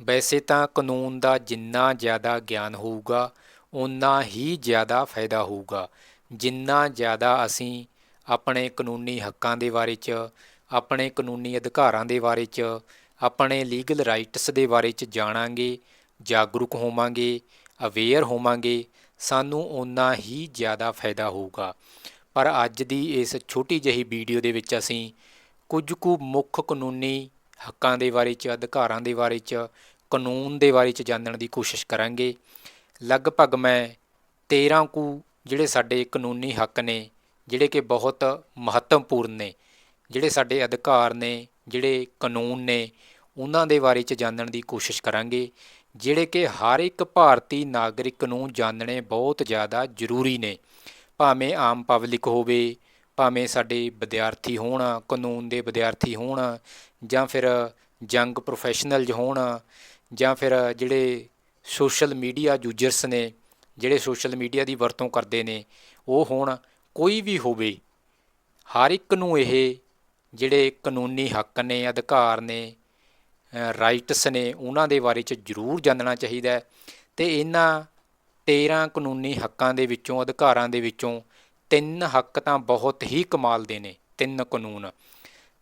ਵੈਸੇ ਤਾਂ ਕਾਨੂੰਨ ਦਾ ਜਿੰਨਾ ਜ਼ਿਆਦਾ ਗਿਆਨ ਹੋਊਗਾ ਉਨਾ ਹੀ ਜ਼ਿਆਦਾ ਫਾਇਦਾ ਹੋਊਗਾ। ਜਿੰਨਾ ਜ਼ਿਆਦਾ ਅਸੀਂ ਆਪਣੇ ਕਾਨੂੰਨੀ ਹੱਕਾਂ ਦੇ ਬਾਰੇ 'ਚ, ਆਪਣੇ ਕਾਨੂੰਨੀ ਅਧਿਕਾਰਾਂ ਦੇ ਬਾਰੇ 'ਚ, ਆਪਣੇ ਲੀਗਲ ਰਾਈਟਸ ਦੇ ਬਾਰੇ 'ਚ ਜਾਣਾਂਗੇ, ਜਾਗਰੂਕ ਹੋਵਾਂਗੇ, ਅਵੇਅਰ ਹੋਵਾਂਗੇ, ਸਾਨੂੰ ਉਨਾ ਹੀ ਜ਼ਿਆਦਾ ਫਾਇਦਾ ਹੋਊਗਾ। ਪਰ ਅੱਜ ਦੀ ਇਸ ਛੋਟੀ ਜਿਹੀ ਵੀਡੀਓ ਦੇ ਵਿੱਚ ਅਸੀਂ ਕੁਝ ਕੁ ਮੁੱਖ ਕਾਨੂੰਨੀ ਹੱਕਾਂ ਦੇ ਬਾਰੇ 'ਚ, ਅਧਿਕਾਰਾਂ ਦੇ ਬਾਰੇ 'ਚ ਕਾਨੂੰਨ ਦੇ ਬਾਰੇ 'ਚ ਜਾਣਨ ਦੀ ਕੋਸ਼ਿਸ਼ ਕਰਾਂਗੇ। ਲਗਭਗ ਮੈਂ 13 ਕੁ ਜਿਹੜੇ ਸਾਡੇ ਕਾਨੂੰਨੀ ਹੱਕ ਨੇ, ਜਿਹੜੇ ਕਿ ਬਹੁਤ ਮਹੱਤਵਪੂਰਨ ਨੇ, ਜਿਹੜੇ ਸਾਡੇ ਅਧਿਕਾਰ ਨੇ, ਜਿਹੜੇ ਕਾਨੂੰਨ ਨੇ, ਉਹਨਾਂ ਦੇ ਬਾਰੇ 'ਚ ਜਾਣਨ ਦੀ ਕੋਸ਼ਿਸ਼ ਕਰਾਂਗੇ, ਜਿਹੜੇ ਕਿ ਹਰ ਇੱਕ ਭਾਰਤੀ ਨਾਗਰਿਕ ਨੂੰ ਜਾਣਨੇ ਬਹੁਤ ਜ਼ਿਆਦਾ ਜ਼ਰੂਰੀ ਨੇ। ਭਾਵੇਂ ਆਮ ਪਬਲਿਕ ਹੋਵੇ, ਭਾਵੇਂ ਸਾਡੇ ਵਿਦਿਆਰਥੀ ਹੋਣ, ਕਾਨੂੰਨ ਦੇ ਵਿਦਿਆਰਥੀ ਹੋਣ, ਜਾਂ ਫਿਰ ਜੰਗ ਪ੍ਰੋਫੈਸ਼ਨਲਜ਼ ਹੋਣ ਜਾਂ ਫਿਰ ਜਿਹੜੇ ਸੋਸ਼ਲ ਮੀਡੀਆ ਯੂਜ਼ਰਸ ਨੇ, ਜਿਹੜੇ ਸੋਸ਼ਲ ਮੀਡੀਆ ਦੀ ਵਰਤੋਂ ਕਰਦੇ ਨੇ, ਉਹ ਹੁਣ ਕੋਈ ਵੀ ਹੋਵੇ, ਹਰ ਇੱਕ ਨੂੰ ਇਹ ਜਿਹੜੇ ਕਾਨੂੰਨੀ ਹੱਕ ਨੇ, ਅਧਿਕਾਰ ਨੇ ਰਾਈਟਸ ਨੇ, ਉਹਨਾਂ ਦੇ ਬਾਰੇ ਚ ਜ਼ਰੂਰ ਜਾਣਨਾ ਚਾਹੀਦਾ ਹੈ ਤੇ ਇਹਨਾਂ 13 ਕਾਨੂੰਨੀ ਹੱਕਾਂ ਦੇ ਵਿੱਚੋਂ, ਅਧਿਕਾਰਾਂ ਦੇ ਵਿੱਚੋਂ ਤਿੰਨ ਹੱਕ ਤਾਂ ਬਹੁਤ ਹੀ ਕਮਾਲ ਦੇ ਨੇ, ਤਿੰਨ ਕਾਨੂੰਨ।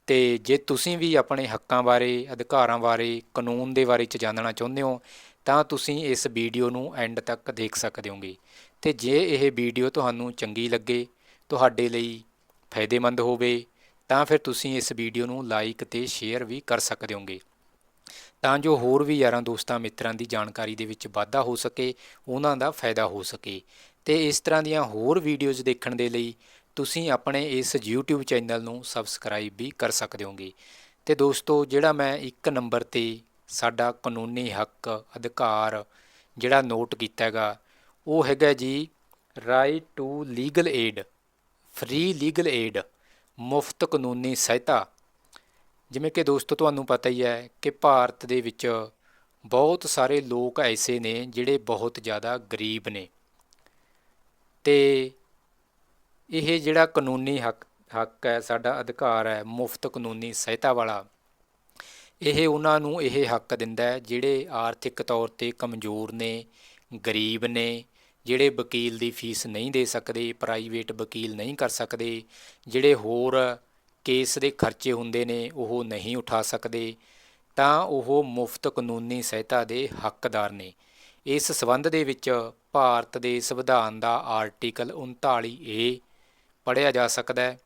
ਤੇ ਜੇ ਤੁਸੀਂ ਵੀ ਆਪਣੇ ਹੱਕਾਂ ਬਾਰੇ, ਅਧਿਕਾਰਾਂ ਬਾਰੇ, ਕਾਨੂੰਨ ਦੇ ਬਾਰੇ ਚ ਜਾਣਨਾ ਚਾਹੁੰਦੇ ਹੋ, ਤਾਂ ਤੁਸੀਂ ਇਸ ਵੀਡੀਓ ਨੂੰ ਐਂਡ ਤੱਕ ਦੇਖ ਸਕਦੇ ਹੋਗੇ। ਤੇ ਜੇ ਇਹ ਵੀਡੀਓ ਤੁਹਾਨੂੰ ਚੰਗੀ ਲੱਗੇ, ਤੁਹਾਡੇ ਲਈ ਫਾਇਦੇਮੰਦ ਹੋਵੇ, ਤਾਂ ਫਿਰ ਤੁਸੀਂ ਇਸ ਵੀਡੀਓ ਨੂੰ ਲਾਈਕ ਤੇ ਸ਼ੇਅਰ ਵੀ ਕਰ ਸਕਦੇ ਹੋਗੇ। ਤਾਂ ਜੋ ਹੋਰ ਵੀ ਯਾਰਾਂ ਦੋਸਤਾਂ, ਮਿੱਤਰਾਂ ਦੀ ਜਾਣਕਾਰੀ ਦੇ ਵਿੱਚ ਵਾਧਾ ਹੋ ਸਕੇ, ਉਹਨਾਂ ਦਾ ਫਾਇਦਾ ਹੋ ਸਕੇ। ਤੇ ਇਸ ਤਰ੍ਹਾਂ ਦੀਆਂ ਹੋਰ ਵੀਡੀਓਜ਼ ਦੇਖਣ ਦੇ ਲਈ ਤੁਸੀਂ ਆਪਣੇ ਇਸ YouTube ਚੈਨਲ ਨੂੰ ਸਬਸਕ੍ਰਾਈਬ ਵੀ ਕਰ ਸਕਦੇ ਹੋਗੇ। ਤੇ ਦੋਸਤੋ, ਜਿਹੜਾ ਮੈਂ ਇੱਕ ਨੰਬਰ ਤੇ ਸਾਡਾ ਕਾਨੂੰਨੀ ਹੱਕ, ਅਧਿਕਾਰ ਜਿਹੜਾ ਨੋਟ ਕੀਤਾ ਹੈਗਾ, ਉਹ ਹੈਗਾ ਜੀ right to legal aid free legal aid ਮੁਫਤ ਕਾਨੂੰਨੀ ਸਹਾਇਤਾ। ਜਿਵੇਂ ਕਿ ਦੋਸਤੋ, ਤੁਹਾਨੂੰ ਪਤਾ ਹੀ ਹੈ ਕਿ ਭਾਰਤ ਦੇ ਵਿੱਚ ਬਹੁਤ ਸਾਰੇ ਲੋਕ ਐਸੇ ਨੇ ਜਿਹੜੇ ਬਹੁਤ ਜ਼ਿਆਦਾ ਗਰੀਬ ਨੇ। ਤੇ ਇਹ ਜਿਹੜਾ ਕਾਨੂੰਨੀ ਹੱਕ ਹੱਕ ਹੈ, ਸਾਡਾ ਅਧਿਕਾਰ ਹੈ, ਮੁਫਤ ਕਾਨੂੰਨੀ ਸਹਾਇਤਾ ਵਾਲਾ, ਇਹ ਉਹਨਾਂ ਨੂੰ ਇਹ ਹੱਕ ਦਿੰਦਾ ਹੈ ਜਿਹੜੇ ਆਰਥਿਕ ਤੌਰ ਤੇ ਕਮਜ਼ੋਰ ਨੇ, ਗਰੀਬ ਨੇ, ਜਿਹੜੇ ਵਕੀਲ ਦੀ ਫੀਸ ਨਹੀਂ ਦੇ ਸਕਦੇ ਪ੍ਰਾਈਵੇਟ ਵਕੀਲ ਨਹੀਂ ਕਰ ਸਕਦੇ, ਜਿਹੜੇ ਹੋਰ ਕੇਸ ਦੇ ਖਰਚੇ ਹੁੰਦੇ ਨੇ, ਉਹ ਨਹੀਂ ਉਠਾ ਸਕਦੇ, ਤਾਂ ਉਹ ਮੁਫਤ ਕਾਨੂੰਨੀ ਸਹਾਇਤਾ ਦੇ ਹੱਕਦਾਰ ਨੇ। ਇਸ ਸਬੰਧ ਦੇ ਵਿੱਚ ਭਾਰਤ ਦੇ ਸੰਵਿਧਾਨ ਦਾ ਆਰਟੀਕਲ 39 ਏ ਪੜ੍ਹਿਆ ਜਾ ਸਕਦਾ ਹੈ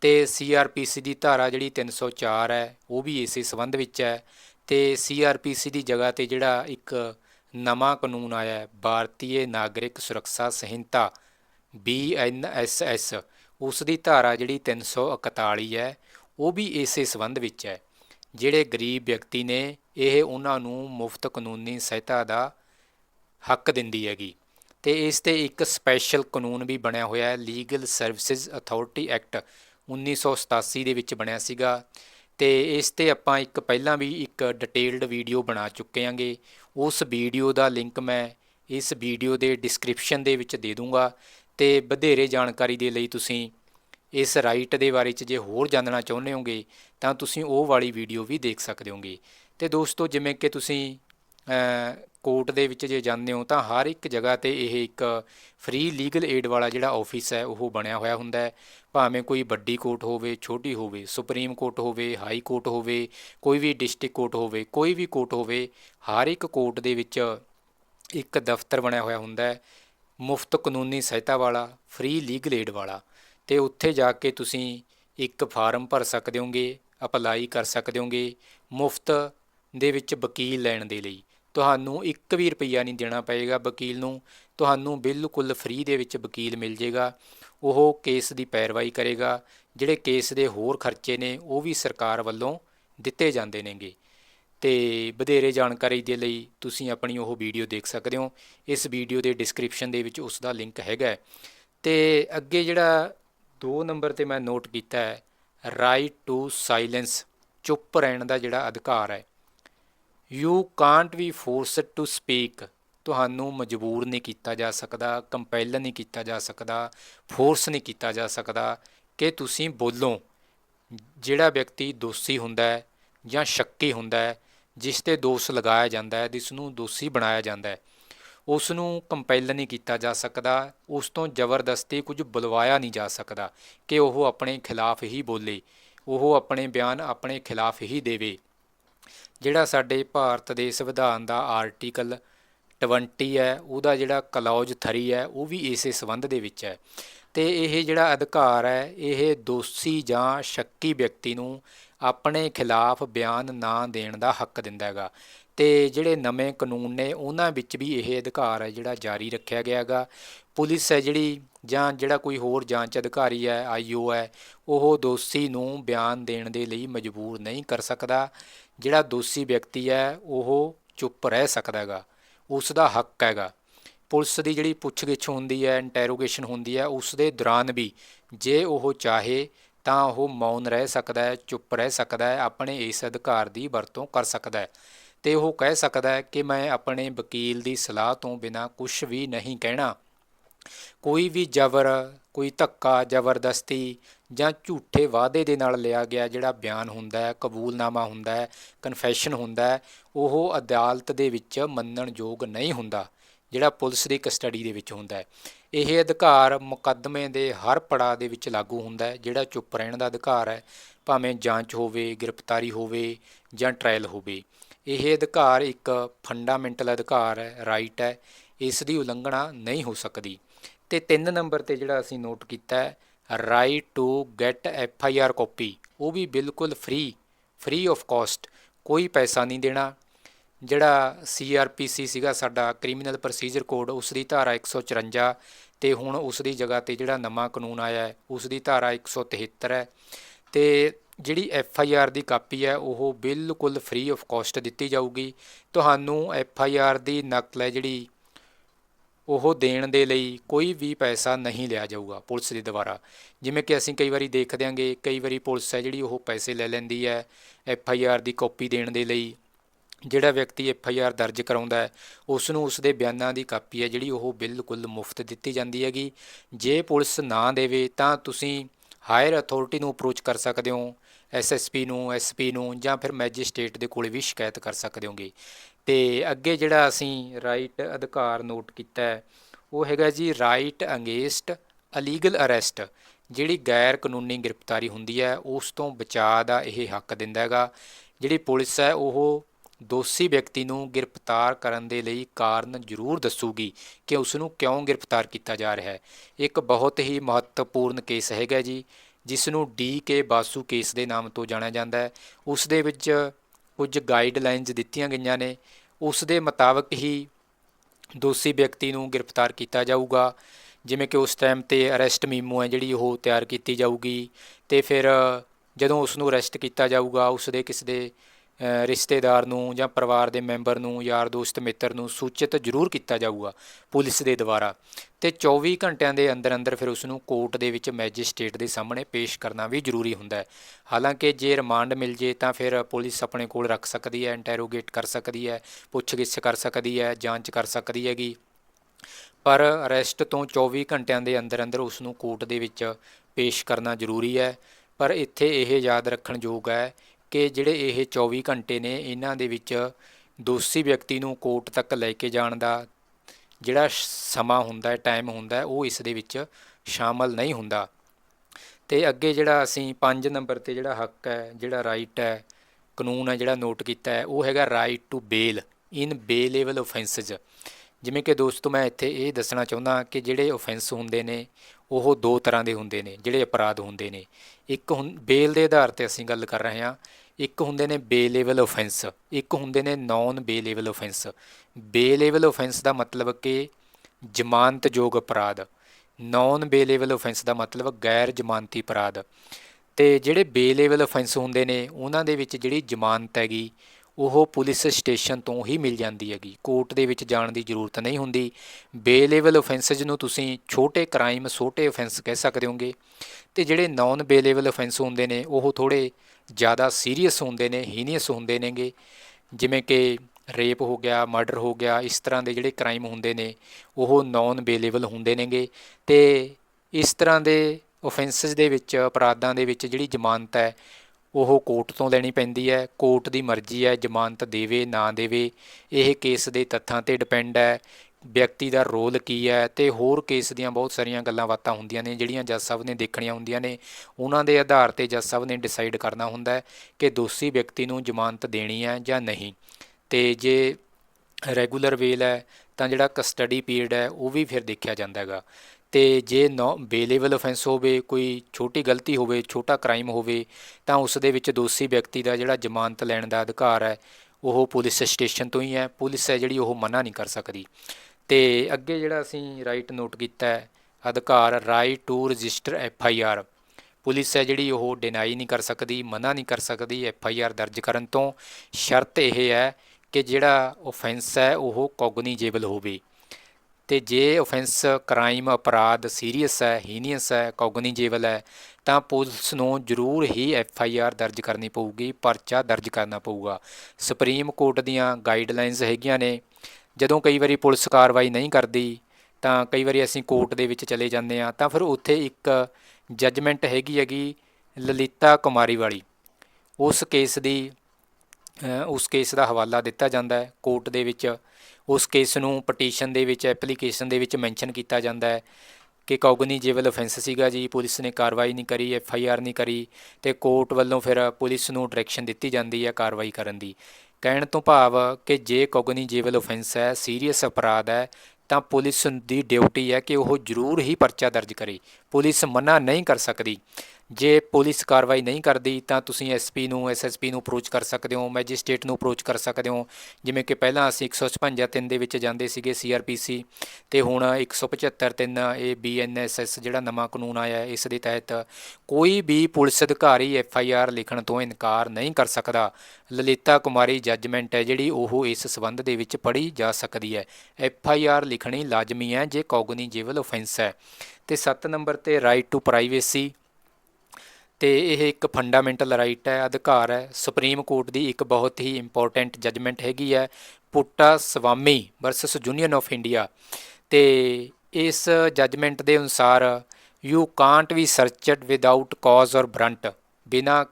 ਤੇ ਸੀਆਰਪੀਸੀ ਦੀ ਧਾਰਾ ਜਿਹੜੀ 304 ਹੈ, ਉਹ ਵੀ ਇਸੇ ਸੰਬੰਧ ਵਿੱਚ ਹੈ ਤੇ ਸੀਆਰਪੀਸੀ ਦੀ ਜਗ੍ਹਾ ਤੇ ਜਿਹੜਾ ਇੱਕ ਨਵਾਂ ਕਾਨੂੰਨ ਆਇਆ ਹੈ ਭਾਰਤੀ ਨਾਗਰਿਕ ਸੁਰੱਖਿਆ ਸੰਹਿਤਾ ਬੀਐਨਐਸਐਸ ਉਸ ਦੀ ਧਾਰਾ ਜਿਹੜੀ 341 ਹੈ, ਉਹ ਵੀ ਇਸੇ ਸੰਬੰਧ ਵਿੱਚ ਹੈ। ਜਿਹੜੇ ਗਰੀਬ ਵਿਅਕਤੀ ਨੇ, ਇਹ ਉਹਨਾਂ ਨੂੰ ਮੁਫਤ ਕਾਨੂੰਨੀ ਸਹਾਇਤਾ ਦਾ ਹੱਕ ਦਿੰਦੀ ਹੈਗੀ। ਤੇ ਇਸ ਤੇ ਇੱਕ ਸਪੈਸ਼ਲ ਕਾਨੂੰਨ ਵੀ ਬਣਿਆ ਹੋਇਆ ਹੈ ਲੀਗਲ ਸਰਵਿਸਿਜ਼ ਅਥਾਰਟੀ ਐਕਟ 1987 ਦੇ ਵਿੱਚ ਬਣਿਆ ਸੀਗਾ। ਤੇ ਇਸ ਤੇ ਆਪਾਂ ਇੱਕ ਪਹਿਲਾਂ ਵੀ ਇੱਕ ਡਿਟੇਲਡ ਵੀਡੀਓ ਬਣਾ ਚੁੱਕੇ ਆਂਗੇ ਉਸ ਵੀਡੀਓ ਦਾ ਲਿੰਕ ਮੈਂ ਇਸ ਵੀਡੀਓ ਦੇ ਡਿਸਕ੍ਰਿਪਸ਼ਨ ਦੇ ਵਿੱਚ ਦੇ ਦੂੰਗਾ ਤੇ ਵਧੇਰੇ ਜਾਣਕਾਰੀ ਦੇ ਲਈ ਤੁਸੀਂ ਇਸ ਰਾਈਟ ਦੇ ਬਾਰੇ 'ਚ ਜੇ ਹੋਰ ਜਾਣਨਾ ਚਾਹੁੰਦੇ ਹੋਗੇ, ਤਾਂ ਤੁਸੀਂ ਉਹ ਵਾਲੀ ਵੀਡੀਓ ਵੀ ਦੇਖ ਸਕਦੇ ਹੋਗੇ। ਤੇ ਦੋਸਤੋ, ਜਿਵੇਂ ਕਿ ਤੁਸੀਂ ਕੋਰਟ ਦੇ ਵਿੱਚ ਜੇ ਜਾਂਦੇ ਹੋ ਤਾਂ ਹਰ ਇੱਕ ਜਗ੍ਹਾ ਤੇ ਇਹ ਇੱਕ ਫ੍ਰੀ ਲੀਗਲ ਏਡ ਵਾਲਾ ਜਿਹੜਾ ਆਫਿਸ ਹੈ, ਉਹ ਬਣਿਆ ਹੋਇਆ ਹੁੰਦਾ ਹੈ। ਭਾਵੇਂ ਕੋਈ ਵੱਡੀ ਕੋਰਟ ਹੋਵੇ, ਛੋਟੀ ਹੋਵੇ, ਸੁਪਰੀਮ ਕੋਰਟ ਹੋਵੇ, ਹਾਈ ਕੋਰਟ ਹੋਵੇ, ਕੋਈ ਵੀ ਡਿਸਟ੍ਰਿਕਟ ਕੋਰਟ ਹੋਵੇ, ਕੋਈ ਵੀ ਕੋਰਟ ਹੋਵੇ, ਹਰ ਇੱਕ ਕੋਰਟ ਦੇ ਵਿੱਚ ਇੱਕ ਦਫ਼ਤਰ ਬਣਿਆ ਹੋਇਆ ਹੁੰਦਾ ਹੈ। ਮੁਫਤ ਕਾਨੂੰਨੀ ਸਹਾਇਤਾ ਵਾਲਾ ਫ੍ਰੀ ਲੀਗਲ ਏਡ ਵਾਲਾ। ਤੇ ਉੱਥੇ ਜਾ ਕੇ ਤੁਸੀਂ ਇੱਕ ਫਾਰਮ ਭਰ ਸਕਦੇ ਹੋਗੇ, ਅਪਲਾਈ ਕਰ ਸਕਦੇ ਹੋਗੇ ਮੁਫਤ ਦੇ ਵਿੱਚ ਵਕੀਲ ਲੈਣ ਦੇ ਲਈ। ਤੁਹਾਨੂੰ ਇੱਕ ਵੀ ਰੁਪਈਆ ਨਹੀਂ ਦੇਣਾ ਪਏਗਾ ਵਕੀਲ ਨੂੰ। ਤੁਹਾਨੂੰ ਬਿਲਕੁਲ ਫ੍ਰੀ ਦੇ ਵਿੱਚ ਵਕੀਲ ਮਿਲ ਜੇਗਾ। ਉਹ ਕੇਸ ਦੀ ਪੈਰਵਾਈ ਕਰੇਗਾ। ਜਿਹੜੇ ਕੇਸ ਦੇ ਹੋਰ ਖਰਚੇ ਨੇ, ਉਹ ਵੀ ਸਰਕਾਰ ਵੱਲੋਂ ਦਿੱਤੇ ਜਾਂਦੇ ਨੇਗੇ। ਤੇ ਵਧੇਰੇ ਜਾਣਕਾਰੀ ਦੇ ਲਈ ਤੁਸੀਂ ਆਪਣੀ ਉਹ ਵੀਡੀਓ ਦੇਖ ਸਕਦੇ ਹੋ। ਇਸ ਵੀਡੀਓ ਦੇ ਡਿਸਕ੍ਰਿਪਸ਼ਨ ਦੇ ਵਿੱਚ ਉਸ ਦਾ ਲਿੰਕ ਹੈਗਾ। ਤੇ ਅੱਗੇ ਜਿਹੜਾ 2 ਨੰਬਰ ਤੇ ਮੈਂ ਨੋਟ ਕੀਤਾ ਹੈ ਰਾਈਟ ਟੂ ਸਾਇਲੈਂਸ ਚੁੱਪ ਰਹਿਣ ਦਾ ਜਿਹੜਾ ਅਧਿਕਾਰ ਹੈ। You can't be forced to speak ਤੁਹਾਨੂੰ ਮਜਬੂਰ ਨਹੀਂ ਕੀਤਾ ਜਾ ਸਕਦਾ ਕੰਪੈਲ ਨਹੀਂ ਕੀਤਾ ਜਾ ਸਕਦਾ ਫੋਰਸ ਨਹੀਂ ਕੀਤਾ ਜਾ ਸਕਦਾ ਕਿ ਤੁਸੀਂ ਬੋਲੋ। ਜਿਹੜਾ ਵਿਅਕਤੀ ਦੋਸ਼ੀ ਹੁੰਦਾ ਹੈ ਜਾਂ ਸ਼ੱਕੀ ਹੁੰਦਾ ਹੈ, ਜਿਸ ਤੇ ਦੋਸ਼ ਲਗਾਇਆ ਜਾਂਦਾ ਹੈ, ਜਿਸ ਨੂੰ ਦੋਸ਼ੀ ਬਣਾਇਆ ਜਾਂਦਾ ਹੈ ਉਸ ਨੂੰ ਕੰਪੈਲ ਨਹੀਂ ਕੀਤਾ ਜਾ ਸਕਦਾ, ਉਸ ਤੋਂ ਜ਼ਬਰਦਸਤੀ ਕੁਝ ਬੁਲਵਾਇਆ ਨਹੀਂ ਜਾ ਸਕਦਾ ਕਿ ਉਹ ਆਪਣੇ ਖਿਲਾਫ ਹੀ ਬੋਲੇ, ਉਹ ਆਪਣੇ ਬਿਆਨ ਆਪਣੇ ਖਿਲਾਫ ਹੀ ਦੇਵੇ। ਜਿਹੜਾ ਸਾਡੇ ਭਾਰਤ ਦੇ ਸੰਵਿਧਾਨ ਦਾ ਆਰਟੀਕਲ 20 ਹੈ, ਉਹਦਾ ਜਿਹੜਾ ਕਲੌਜ 3 ਹੈ, ਉਹ ਵੀ ਇਸੇ ਸੰਬੰਧ ਦੇ ਵਿੱਚ ਹੈ। ਤੇ ਇਹ ਜਿਹੜਾ ਅਧਿਕਾਰ ਹੈ, ਇਹ ਦੋਸ਼ੀ ਜਾਂ ਸ਼ੱਕੀ ਵਿਅਕਤੀ ਨੂੰ ਆਪਣੇ ਖਿਲਾਫ ਬਿਆਨ ਨਾ ਦੇਣ ਦਾ ਹੱਕ ਦਿੰਦਾ ਹੈਗਾ। ਤੇ ਜਿਹੜੇ ਨਵੇਂ ਕਾਨੂੰਨ ਨੇ, ਉਹਨਾਂ ਵਿੱਚ ਵੀ ਇਹ ਅਧਿਕਾਰ ਹੈ ਜਿਹੜਾ ਜਾਰੀ ਰੱਖਿਆ ਗਿਆ ਹੈਗਾ। ਪੁਲਿਸ ਹੈ ਜਿਹੜੀ, ਜਾਂ ਜਿਹੜਾ ਕੋਈ ਹੋਰ ਜਾਂਚ ਅਧਿਕਾਰੀ ਹੈ ਆਈਓ ਹੈ, ਉਹ ਦੋਸ਼ੀ ਨੂੰ ਬਿਆਨ ਦੇਣ ਦੇ ਲਈ ਮਜਬੂਰ ਨਹੀਂ ਕਰ ਸਕਦਾ। ਜਿਹੜਾ ਦੋਸ਼ੀ ਵਿਅਕਤੀ ਹੈ, ਉਹ ਚੁੱਪ ਰਹਿ ਸਕਦਾ ਹੈਗਾ। ਉਸ ਦਾ ਹੱਕ ਹੈਗਾ। ਪੁਲਿਸ ਦੀ ਜਿਹੜੀ ਪੁੱਛਗਿੱਛ ਹੁੰਦੀ ਹੈ ਇੰਟਰੋਗੇਸ਼ਨ ਹੁੰਦੀ ਹੈ ਉਸ ਦੇ ਦੌਰਾਨ ਵੀ ਜੇ ਉਹ ਚਾਹੇ ਤਾਂ ਉਹ ਮੌਨ ਰਹਿ ਸਕਦਾ ਹੈ, ਚੁੱਪ ਰਹਿ ਸਕਦਾ ਹੈ, ਆਪਣੇ ਇਸ ਅਧਿਕਾਰ ਦੀ ਵਰਤੋਂ ਕਰ ਸਕਦਾ ਹੈ। ਤੇ ਉਹ ਕਹਿ ਸਕਦਾ ਹੈ ਕਿ ਮੈਂ ਆਪਣੇ ਵਕੀਲ ਦੀ ਸਲਾਹ ਤੋਂ ਬਿਨਾ ਕੁਝ ਵੀ ਨਹੀਂ ਕਹਿਣਾ। ਕੋਈ ਵੀ ਜ਼ਬਰ, ਕੋਈ ਧੱਕਾ, ਜ਼ਬਰਦਸਤੀ ਜਾਂ ਝੂਠੇ ਵਾਅਦੇ ਦੇ ਨਾਲ ਲਿਆ ਗਿਆ ਜਿਹੜਾ ਬਿਆਨ ਹੁੰਦਾ ਹੈ, ਕਬੂਲਨਾਮਾ ਹੁੰਦਾ ਹੈ ਕਨਫੈਸ਼ਨ ਹੁੰਦਾ ਹੈ, ਉਹ ਅਦਾਲਤ ਦੇ ਵਿੱਚ ਮੰਨਣਯੋਗ ਨਹੀਂ ਹੁੰਦਾ, ਜਿਹੜਾ ਪੁਲਿਸ ਦੀ ਕਸਟਡੀ ਦੇ ਵਿੱਚ ਹੁੰਦਾ ਹੈ। ਇਹ ਅਧਿਕਾਰ ਮੁਕੱਦਮੇ ਦੇ ਹਰ ਪੜਾਅ ਦੇ ਵਿੱਚ ਲਾਗੂ ਹੁੰਦਾ ਹੈ, ਜਿਹੜਾ ਚੁੱਪ ਰਹਿਣ ਦਾ ਅਧਿਕਾਰ ਹੈ, ਭਾਵੇਂ ਜਾਂਚ ਹੋਵੇ, ਗ੍ਰਿਫਤਾਰੀ ਹੋਵੇ ਜਾਂ ਟ੍ਰਾਇਲ ਹੋਵੇ। ਇਹ ਅਧਿਕਾਰ ਇੱਕ ਫੰਡਾਮੈਂਟਲ ਅਧਿਕਾਰ ਹੈ ਰਾਈਟ ਹੈ, ਇਸ ਦੀ ਉਲੰਘਣਾ ਨਹੀਂ ਹੋ ਸਕਦੀ। ਤੇ 3 ਨੰਬਰ ਤੇ ਜਿਹੜਾ ਅਸੀਂ ਨੋਟ ਕੀਤਾ ਹੈ right to get F I R copy ਉਹ ਵੀ ਬਿਲਕੁਲ ਫ੍ਰੀ ਫ੍ਰੀ ਆਫ ਕਾਸਟ ਕੋਈ ਪੈਸਾ ਨਹੀਂ ਦੇਣਾ। ਜਿਹੜਾ ਸੀ ਆਰ ਪੀ ਸੀਗਾ ਸਾਡਾ ਕ੍ਰਿਮੀਨਲ ਪ੍ਰੋਸੀਜਰ ਕੋਡ ਉਸ ਦੀ ਧਾਰਾ 154 ਤੇ ਹੁਣ ਉਸ ਦੀ ਜਗ੍ਹਾ ਤੇ ਜਿਹੜਾ ਨਵਾਂ ਕਾਨੂੰਨ ਆਇਆ ਹੈ ਉਸ ਦੀ ਧਾਰਾ 173 ਹੈ। ਤੇ ਜਿਹੜੀ ਐਫ ਆਈ ਆਰ ਦੀ ਕਾਪੀ ਹੈ, ਉਹ ਬਿਲਕੁਲ ਫ੍ਰੀ ਆਫ ਕਾਸਟ ਦਿੱਤੀ ਜਾਊਗੀ। ਤੁਹਾਨੂੰ ਐਫ ਆਈ ਆਰ ਦੀ ਨਕਲ ਹੈ ਜਿਹੜੀ ਉਹ ਦੇਣ ਦੇ ਲਈ ਕੋਈ ਵੀ ਪੈਸਾ ਨਹੀਂ ਲਿਆ ਜਾਊਗਾ ਪੁਲਿਸ ਦੇ ਦੁਆਰਾ। ਜਿਵੇਂ ਕਿ ਅਸੀਂ ਕਈ ਵਾਰੀ ਦੇਖਦੇ ਆਂਗੇ ਕਈ ਵਾਰੀ ਪੁਲਿਸ ਹੈ ਜਿਹੜੀ ਉਹ ਪੈਸੇ ਲੈ ਲੈਂਦੀ ਹੈ, ਐਫ ਆਈ ਆਰ ਦੀ ਕਾਪੀ ਦੇਣ ਦੇ ਲਈ। ਜਿਹੜਾ ਵਿਅਕਤੀ ਐਫ ਆਈ ਆਰ ਦਰਜ ਕਰਾਉਂਦਾ ਹੈ ਉਸ ਨੂੰ ਉਸ ਦੇ ਬਿਆਨਾਂ ਦੀ ਕਾਪੀ ਹੈ ਜਿਹੜੀ ਉਹ ਬਿਲਕੁਲ ਮੁਫਤ ਦਿੱਤੀ ਜਾਂਦੀ ਹੈਗੀ। ਜੇ ਪੁਲਿਸ ਨਾ ਦੇਵੇ ਤਾਂ ਤੁਸੀਂ ਹਾਇਰ ਅਥਾਰਟੀ ਨੂੰ ਅਪਰੋਚ ਕਰ ਸਕਦੇ ਹੋ ਐਸਐਸਪੀ ਨੂੰ ਐਸਪੀ ਨੂੰ ਜਾਂ ਫਿਰ ਮੈਜਿਸਟ੍ਰੇਟ ਦੇ ਕੋਲ ਵੀ ਸ਼ਿਕਾਇਤ ਕਰ ਸਕਦੇ ਹੋਗੇ। ਤੇ ਅੱਗੇ ਜਿਹੜਾ ਅਸੀਂ ਰਾਈਟ ਅਧਿਕਾਰ ਨੋਟ ਕੀਤਾ ਉਹ ਹੈਗਾ ਜੀ ਰਾਈਟ ਅਗੇਂਸਟ ਅਲੀਗਲ ਅਰੈਸਟ ਜਿਹੜੀ ਗੈਰ ਕਾਨੂੰਨੀ ਗ੍ਰਿਫਤਾਰੀ ਹੁੰਦੀ ਹੈ, ਉਸ ਤੋਂ ਬਚਾਅ ਦਾ ਇਹ ਹੱਕ ਦਿੰਦਾ ਹੈਗਾ। ਜਿਹੜੀ ਪੁਲਿਸ ਹੈ, ਉਹ ਦੋਸ਼ੀ ਵਿਅਕਤੀ ਨੂੰ ਗ੍ਰਿਫਤਾਰ ਕਰਨ ਦੇ ਲਈ ਕਾਰਨ ਜ਼ਰੂਰ ਦੱਸੂਗੀ ਕਿ ਉਸ ਨੂੰ ਕਿਉਂ ਗ੍ਰਿਫਤਾਰ ਕੀਤਾ ਜਾ ਰਿਹਾ ਹੈ। ਇੱਕ ਬਹੁਤ ਹੀ ਮਹੱਤਵਪੂਰਨ ਕੇਸ ਹੈਗਾ ਜੀ ਜਿਸ ਨੂੰ ਡੀ ਕੇ ਬਾਸੂ ਕੇਸ ਦੇ ਨਾਮ ਤੋਂ ਜਾਣਿਆ ਜਾਂਦਾ ਹੈ। ਉਸ ਦੇ ਵਿੱਚ ਕੁਝ ਗਾਈਡਲਾਈਨਸ ਦਿੱਤੀਆਂ ਗਈਆਂ ਨੇ ਉਸ ਦੇ ਮੁਤਾਬਕ ਹੀ ਦੋਸ਼ੀ ਵਿਅਕਤੀ ਨੂੰ ਗ੍ਰਿਫਤਾਰ ਕੀਤਾ ਜਾਊਗਾ। ਜਿਵੇਂ ਕਿ ਉਸ ਟਾਈਮ ਤੇ ਅਰੈਸਟ ਮੀਮੋ ਹੈ ਜਿਹੜੀ ਉਹ ਤਿਆਰ ਕੀਤੀ ਜਾਊਗੀ ਤੇ ਫਿਰ ਜਦੋਂ ਉਸ ਨੂੰ ਅਰੈਸਟ ਕੀਤਾ ਜਾਊਗਾ ਉਸ ਦੇ ਕਿਸ ਦੇ ਰਿਸ਼ਤੇਦਾਰ ਨੂੰ ਜਾਂ ਪਰਿਵਾਰ ਦੇ ਮੈਂਬਰ ਨੂੰ, ਯਾਰ ਦੋਸਤ, ਮਿੱਤਰ ਨੂੰ ਸੂਚਿਤ ਜ਼ਰੂਰ ਕੀਤਾ ਜਾਊਗਾ ਪੁਲਿਸ ਦੇ ਦੁਆਰਾ। ਤੇ 24 ਘੰਟਿਆਂ ਦੇ ਅੰਦਰ ਅੰਦਰ ਫਿਰ ਉਸ ਨੂੰ ਕੋਰਟ ਦੇ ਵਿੱਚ ਮੈਜਿਸਟ੍ਰੇਟ ਦੇ ਸਾਹਮਣੇ ਪੇਸ਼ ਕਰਨਾ ਵੀ ਜ਼ਰੂਰੀ ਹੁੰਦਾ ਹੈ। ਹਾਲਾਂਕਿ ਜੇ ਰਿਮਾਂਡ ਮਿਲ ਜੇ ਤਾਂ ਫਿਰ ਪੁਲਿਸ ਆਪਣੇ ਕੋਲ ਰੱਖ ਸਕਦੀ ਹੈ ਇੰਟਰੋਗੇਟ ਕਰ ਸਕਦੀ ਹੈ, ਪੁੱਛਗਿੱਛ ਕਰ ਸਕਦੀ ਹੈ, ਜਾਂਚ ਕਰ ਸਕਦੀ ਹੈਗੀ। ਪਰ ਅਰੈਸਟ ਤੋਂ 24 ਘੰਟਿਆਂ ਦੇ ਅੰਦਰ ਅੰਦਰ ਉਸ ਨੂੰ ਕੋਰਟ ਦੇ ਵਿੱਚ ਪੇਸ਼ ਕਰਨਾ ਜ਼ਰੂਰੀ ਹੈ। ਪਰ ਇੱਥੇ ਇਹ ਯਾਦ ਰੱਖਣ ਯੋਗ ਹੈ ਕਿ ਜਿਹੜੇ ਇਹ 24 ਘੰਟੇ ਨੇ, ਇਹਨਾਂ ਦੇ ਵਿੱਚ ਦੋਸ਼ੀ ਵਿਅਕਤੀ ਨੂੰ ਕੋਰਟ ਤੱਕ ਲੈ ਕੇ ਜਾਣ ਦਾ ਜਿਹੜਾ ਸਮਾਂ ਹੁੰਦਾ ਹੈ, ਟਾਈਮ ਹੁੰਦਾ ਹੈ, ਉਹ ਇਸ ਦੇ ਵਿੱਚ ਸ਼ਾਮਲ ਨਹੀਂ ਹੁੰਦਾ। ਤੇ ਅੱਗੇ ਜਿਹੜਾ ਅਸੀਂ 5 ਨੰਬਰ ਤੇ ਜਿਹੜਾ ਹੱਕ ਹੈ, ਜਿਹੜਾ ਰਾਈਟ ਹੈ, ਕਾਨੂੰਨ ਹੈ ਜਿਹੜਾ ਨੋਟ ਕੀਤਾ ਹੈ, ਉਹ ਹੈਗਾ right to bail in bailable offences ਜਿਵੇਂ ਕਿ ਦੋਸਤੋ, ਮੈਂ ਇੱਥੇ ਇਹ ਦੱਸਣਾ ਚਾਹੁੰਦਾ ਕਿ ਜਿਹੜੇ ਆਫੈਂਸ ਹੁੰਦੇ ਨੇ ਉਹ ਦੋ ਤਰ੍ਹਾਂ ਦੇ ਹੁੰਦੇ ਨੇ, ਜਿਹੜੇ ਅਪਰਾਧ ਹੁੰਦੇ ਨੇ। ਇੱਕ ਹੁਣ ਬੇਲ ਦੇ ਆਧਾਰ ਤੇ ਅਸੀਂ ਗੱਲ ਕਰ ਰਹੇ ਹਾਂ। ਇੱਕ ਹੁੰਦੇ ਨੇ ਬੇ ਬੇਲੇਬਲ ਆਫੈਂਸ ਇੱਕ ਹੁੰਦੇ ਨੇ non bailable offence bailable offence ਦਾ ਮਤਲਬ ਕਿ ਜ਼ਮਾਨਤਯੋਗ ਅਪਰਾਧ। ਨਾਨ ਬੇਲੇਬਲ ਆਫੈਂਸ ਦਾ ਮਤਲਬ ਗੈਰ ਜ਼ਮਾਨਤੀ ਅਪਰਾਧ। ਤੇ ਜਿਹੜੇ ਬੇ ਬੇਲੇਬਲ ਆਫੈਂਸ ਹੁੰਦੇ ਨੇ, ਉਹਨਾਂ ਦੇ ਵਿੱਚ ਜਿਹੜੀ ਜ਼ਮਾਨਤ ਹੈਗੀ ਉਹ ਪੁਲਿਸ ਸਟੇਸ਼ਨ ਤੋਂ ਹੀ ਮਿਲ ਜਾਂਦੀ ਹੈਗੀ। ਕੋਰਟ ਦੇ ਵਿੱਚ ਜਾਣ ਦੀ ਜ਼ਰੂਰਤ ਨਹੀਂ ਹੁੰਦੀ। ਬੇਲੇਬਲ ਆਫੈਂਸਸ ਨੂੰ ਤੁਸੀਂ ਛੋਟੇ ਕ੍ਰਾਈਮ ਛੋਟੇ ਆਫੈਂਸ ਕਹਿ ਸਕਦੇ ਹੋਗੇ। ਤੇ ਜਿਹੜੇ ਨਾਨ ਬੇਲੇਬਲ ਆਫੈਂਸ ਹੁੰਦੇ ਨੇ, ਉਹ ਥੋੜੇ ਜ਼ਿਆਦਾ ਸੀਰੀਅਸ ਹੁੰਦੇ ਨੇ ਹੀਨੀਅਸ ਹੁੰਦੇ ਨੇਗੇ। ਜਿਵੇਂ ਕਿ ਰੇਪ ਹੋ ਗਿਆ ਮਰਡਰ ਹੋ ਗਿਆ, ਇਸ ਤਰ੍ਹਾਂ ਦੇ ਜਿਹੜੇ ਕ੍ਰਾਈਮ ਹੁੰਦੇ ਨੇ, ਉਹ ਨਾਨ ਬੇਲੇਬਲ ਹੁੰਦੇ ਨੇਗੇ। ਤੇ ਇਸ ਤਰ੍ਹਾਂ ਦੇ ਆਫੈਂਸਸ ਦੇ ਵਿੱਚ, ਅਪਰਾਧਾਂ ਦੇ ਵਿੱਚ ਜਿਹੜੀ ਜ਼ਮਾਨਤ ਹੈ ਉਹ ਕੋਰਟ ਤੋਂ ਲੈਣੀ ਪੈਂਦੀ ਹੈ, ਕੋਰਟ ਦੀ ਮਰਜ਼ੀ ਹੈ, ਜ਼ਮਾਨਤ ਦੇਵੇ, ਨਾ ਦੇਵੇ, ਇਹ ਕੇਸ ਦੇ ਤੱਥਾਂ ਤੇ ਡਿਪੈਂਡ ਹੈ, ਵਿਅਕਤੀ ਦਾ ਰੋਲ ਕੀ ਹੈ ਤੇ ਹੋਰ ਕੇਸ ਦੀਆਂ ਬਹੁਤ ਸਾਰੀਆਂ ਗੱਲਾਂ ਬਾਤਾਂ ਹੁੰਦੀਆਂ ਨੇ, ਜਿਹੜੀਆਂ ਜੱਜ ਸਾਹਿਬ ਨੇ ਦੇਖਣੀਆਂ ਹੁੰਦੀਆਂ ਨੇ, ਉਹਨਾਂ ਦੇ ਆਧਾਰ ਤੇ ਜੱਜ ਸਾਹਿਬ ਨੇ ਡਿਸਾਈਡ ਕਰਨਾ ਹੁੰਦਾ ਹੈ ਕਿ ਦੋਸ਼ੀ ਵਿਅਕਤੀ ਨੂੰ ਜ਼ਮਾਨਤ ਦੇਣੀ ਹੈ ਜਾਂ ਨਹੀਂ। ਤੇ ਜੇ ਰੈਗੂਲਰ ਵੇਲ ਹੈ ਤਾਂ ਜਿਹੜਾ ਕਸਟਡੀ ਪੀਰੀਅਡ ਹੈ ਉਹ ਵੀ ਫਿਰ ਦੇਖਿਆ ਜਾਂਦਾ ਹੈਗਾ। ਤੇ ਜੇ ਨੋ ਬੇਲੇਬਲ ਅਫੈਂਸ ਹੋਵੇ, ਕੋਈ ਛੋਟੀ ਗਲਤੀ ਹੋਵੇ, ਛੋਟਾ ਕ੍ਰਾਈਮ ਹੋਵੇ, ਤਾਂ ਉਸ ਦੇ ਵਿੱਚ ਦੋਸ਼ੀ ਵਿਅਕਤੀ ਦਾ ਜਿਹੜਾ ਜ਼ਮਾਨਤ ਲੈਣ ਦਾ ਅਧਿਕਾਰ ਹੈ, ਉਹ ਪੁਲਿਸ ਸਟੇਸ਼ਨ ਤੋਂ ਹੀ ਹੈ। ਪੁਲਿਸ ਹੈ ਜਿਹੜੀ ਉਹ ਮਨਾ ਨਹੀਂ ਕਰ ਸਕਦੀ। ਤੇ ਅੱਗੇ ਜਿਹੜਾ ਅਸੀਂ ਰਾਈਟ ਨੋਟ ਕੀਤਾ ਹੈ, ਅਧਿਕਾਰ right to register F I R police ਹੈ ਜਿਹੜੀ ਉਹ ਡਿਨਾਈ ਨਹੀਂ ਕਰ ਸਕਦੀ, ਮਨਾ ਨਹੀਂ ਕਰ ਸਕਦੀ ਐਫ ਆਈ ਆਰ ਦਰਜ ਕਰਨ ਤੋਂ। ਸ਼ਰਤ ਇਹ ਹੈ ਕਿ ਜਿਹੜਾ ਆਫੈਂਸ ਹੈ, ਉਹ ਕੋਗਨੀਜੇਬਲ ਹੋਵੇ। ਤੇ ਜੇ ਆਫੈਂਸ ਕ੍ਰਾਈਮ ਅਪਰਾਧ ਸੀਰੀਅਸ ਹੈ ਹੀਨੀਅਸ ਹੈ ਕੋਗਨੀਜੇਬਲ ਹੈ, ਤਾਂ ਪੁਲਿਸ ਨੂੰ ਜ਼ਰੂਰ ਹੀ ਐਫ ਆਈ ਆਰ ਦਰਜ ਕਰਨੀ ਪਊਗੀ, ਪਰਚਾ ਦਰਜ ਕਰਨਾ ਪਊਗਾ। ਸੁਪਰੀਮ ਕੋਰਟ ਦੀਆਂ ਗਾਈਡਲਾਈਨਸ ਹੈਗੀਆਂ ਨੇ। ਜਦੋਂ ਕਈ ਵਾਰੀ ਪੁਲਿਸ ਕਾਰਵਾਈ ਨਹੀਂ ਕਰਦੀ, ਤਾਂ ਕਈ ਵਾਰੀ ਅਸੀਂ ਕੋਰਟ ਦੇ ਵਿੱਚ ਚਲੇ ਜਾਂਦੇ ਆ ਤਾਂ ਫਿਰ ਉੱਥੇ ਇੱਕ ਜੱਜਮੈਂਟ ਹੈਗੀ ਹੈਗੀ, ਲਲਿਤਾ ਕੁਮਾਰੀ ਵਾਲੀ। ਉਸ ਕੇਸ ਦੀ ਉਸ ਕੇਸ ਦਾ ਹਵਾਲਾ ਦਿੱਤਾ ਜਾਂਦਾ ਹੈ। ਕੋਰਟ ਦੇ ਵਿੱਚ ਉਸ ਕੇਸ ਨੂੰ ਪਟੀਸ਼ਨ ਦੇ ਵਿੱਚ ਐਪਲੀਕੇਸ਼ਨ ਦੇ ਵਿੱਚ ਮੈਂਸ਼ਨ ਕੀਤਾ ਜਾਂਦਾ ਹੈ ਕਿ ਕੋਗਨੀਜੇਬਲ ਅਫੈਂਸ ਸੀਗਾ ਜੀ, ਪੁਲਿਸ ਨੇ ਕਾਰਵਾਈ ਨਹੀਂ ਕਰੀ ਐਫ ਆਈ ਆਰ ਨਹੀਂ ਕਰੀ ਤੇ ਕੋਰਟ ਵੱਲੋਂ ਫਿਰ ਪੁਲਿਸ ਨੂੰ ਡਾਇਰੈਕਸ਼ਨ ਦਿੱਤੀ ਜਾਂਦੀ ਹੈ ਕਾਰਵਾਈ ਕਰਨ ਦੀ। ਕਹਿਣ ਤੋਂ ਭਾਵ ਕਿ ਜੇ ਕੋਗਨੀਜੇਬਲ ਅਫੈਂਸ ਹੈ ਸੀਰੀਅਸ ਅਪਰਾਧ ਹੈ, ਤਾਂ ਪੁਲਿਸ ਦੀ ਡਿਊਟੀ ਹੈ ਕਿ ਉਹ ਜ਼ਰੂਰ ਹੀ ਪਰਚਾ ਦਰਜ ਕਰੇ। ਪੁਲਿਸ ਮਨਾ ਨਹੀਂ ਕਰ ਸਕਦੀ। ਜੇ ਪੁਲਿਸ ਕਾਰਵਾਈ ਨਹੀਂ ਕਰਦੀ, ਤਾਂ ਤੁਸੀਂ ਐਸਪੀ ਨੂੰ ਐਸਐਸਪੀ ਨੂੰ ਅਪਰੋਚ ਕਰ ਸਕਦੇ ਹੋ ਮੈਜਿਸਟ੍ਰੇਟ ਨੂੰ ਅਪਰੋਚ ਕਰ ਸਕਦੇ ਹੋ। ਜਿਵੇਂ ਕਿ ਪਹਿਲਾਂ ਅਸੀਂ 156 3 ਦੇ ਵਿੱਚ ਜਾਂਦੇ ਸੀਗੇ ਸੀਆਰਪੀਸੀ ਤੇ ਹੁਣ 175 3 ਇਹ ਬੀਐਨਐਸਐਸ ਜਿਹੜਾ ਨਵਾਂ ਕਾਨੂੰਨ ਆਇਆ ਇਸ ਦੇ ਤਹਿਤ ਕੋਈ ਵੀ ਪੁਲਿਸ ਅਧਿਕਾਰੀ ਐਫਆਈਆਰ ਲਿਖਣ ਤੋਂ ਇਨਕਾਰ ਨਹੀਂ ਕਰ ਸਕਦਾ। ਲਲਿਤਾ ਕੁਮਾਰੀ ਜੱਜਮੈਂਟ ਹੈ ਜਿਹੜੀ ਉਹ ਇਸ ਸਬੰਧ ਦੇ ਵਿੱਚ ਪੜ੍ਹੀ ਜਾ ਸਕਦੀ ਹੈ। ਐਫਆਈਆਰ ਲਿਖਣੀ ਲਾਜ਼ਮੀ ਹੈ ਜੇ ਕੋਗਨੀਜੇਬਲ ਆਫੈਂਸ ਹੈ। ਤੇ 7 ਨੰਬਰ ਤੇ ਰਾਈਟ ਟੂ ਪ੍ਰਾਈਵੇਸੀ ਤੇ ਇਹ ਇੱਕ ਫੰਡਾਮੈਂਟਲ ਰਾਈਟ ਹੈ, ਅਧਿਕਾਰ ਹੈ। ਸੁਪਰੀਮ ਕੋਰਟ ਦੀ ਇੱਕ ਬਹੁਤ ਹੀ ਇੰਪੋਰਟੈਂਟ ਜਜਮੈਂਟ ਹੈਗੀ ਹੈ, Putta Swamy versus union of India ਤੇ ਇਸ ਜਜਮੈਂਟ ਦੇ ਅਨੁਸਾਰ you can't be searched without cause or warrant ਬਿਨਾ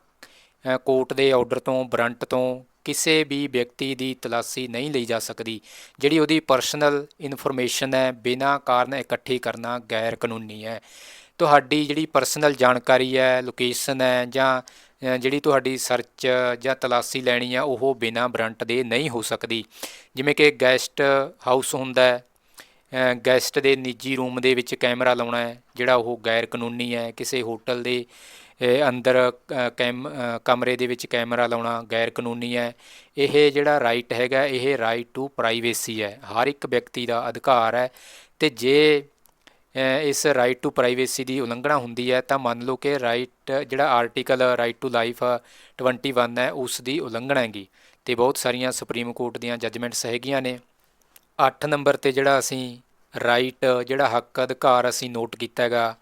ਕੋਰਟ ਦੇ ਆਰਡਰ ਤੋਂ ਬਰੰਟ ਤੋਂ ਕਿਸੇ ਵੀ ਵਿਅਕਤੀ ਦੀ ਤਲਾਸ਼ੀ ਨਹੀਂ ਲਈ ਜਾ ਸਕਦੀ। ਜਿਹੜੀ ਉਹਦੀ ਪਰਸਨਲ ਇਨਫੋਰਮੇਸ਼ਨ ਹੈ, ਬਿਨਾ ਕਾਰਨ ਇਕੱਠੀ ਕਰਨਾ ਗੈਰ ਕਾਨੂੰਨੀ ਹੈ। ਤੁਹਾਡੀ ਜਿਹੜੀ ਪਰਸਨਲ ਜਾਣਕਾਰੀ ਹੈ ਲੋਕੇਸ਼ਨ ਹੈ ਜਾਂ ਜਿਹੜੀ ਤੁਹਾਡੀ ਸਰਚ ਜਾਂ ਤਲਾਸ਼ੀ ਲੈਣੀ ਆ ਉਹ ਬਿਨਾ ਬਰੰਟ ਦੇ ਨਹੀਂ ਹੋ ਸਕਦੀ। ਜਿਵੇਂ ਕਿ ਗੈਸਟ ਹਾਊਸ ਹੁੰਦਾ ਹੈ ਗੈਸਟ ਦੇ ਨਿੱਜੀ ਰੂਮ ਦੇ ਵਿੱਚ ਕੈਮਰਾ ਲਾਉਣਾ ਹੈ, ਜਿਹੜਾ ਉਹ ਗੈਰ ਕਾਨੂੰਨੀ ਹੈ, ਕਿਸੇ ਹੋਟਲ ਦੇ ਅੰਦਰ ਕੈਮ ਕਮਰੇ ਦੇ ਵਿੱਚ ਕੈਮਰਾ ਲਾਉਣਾ ਗੈਰ ਕਾਨੂੰਨੀ ਹੈ। ਇਹ ਜਿਹੜਾ ਰਾਈਟ ਹੈਗਾ, ਇਹ ਰਾਈਟ ਟੂ ਪ੍ਰਾਈਵੇਸੀ ਹੈ। ਹਰ ਇੱਕ ਵਿਅਕਤੀ ਦਾ ਅਧਿਕਾਰ ਹੈ। ਤੇ ਜੇ ਇਸ ਰਾਈਟ ਟੂ ਪ੍ਰਾਈਵੇਸੀ ਦੀ ਉਲੰਘਣਾ ਹੁੰਦੀ ਹੈ, ਤਾਂ ਮੰਨ ਲਓ ਕਿ ਰਾਈਟ ਜਿਹੜਾ ਆਰਟੀਕਲ ਰਾਈਟ ਟੂ ਲਾਈਫ 21 ਹੈ, ਉਸ ਦੀ ਉਲੰਘਣਾ ਹੈਗੀ। ਤੇ ਬਹੁਤ ਸਾਰੀਆਂ ਸੁਪਰੀਮ ਕੋਰਟ ਦੀਆਂ ਜੱਜਮੈਂਟਸ ਹੈਗੀਆਂ ਨੇ। 8 ਨੰਬਰ ਤੇ ਜਿਹੜਾ ਅਸੀਂ ਰਾਈਟ ਜਿਹੜਾ ਹੱਕ ਅਧਿਕਾਰ ਅਸੀਂ ਨੋਟ ਕੀਤਾ ਹੈਗਾ,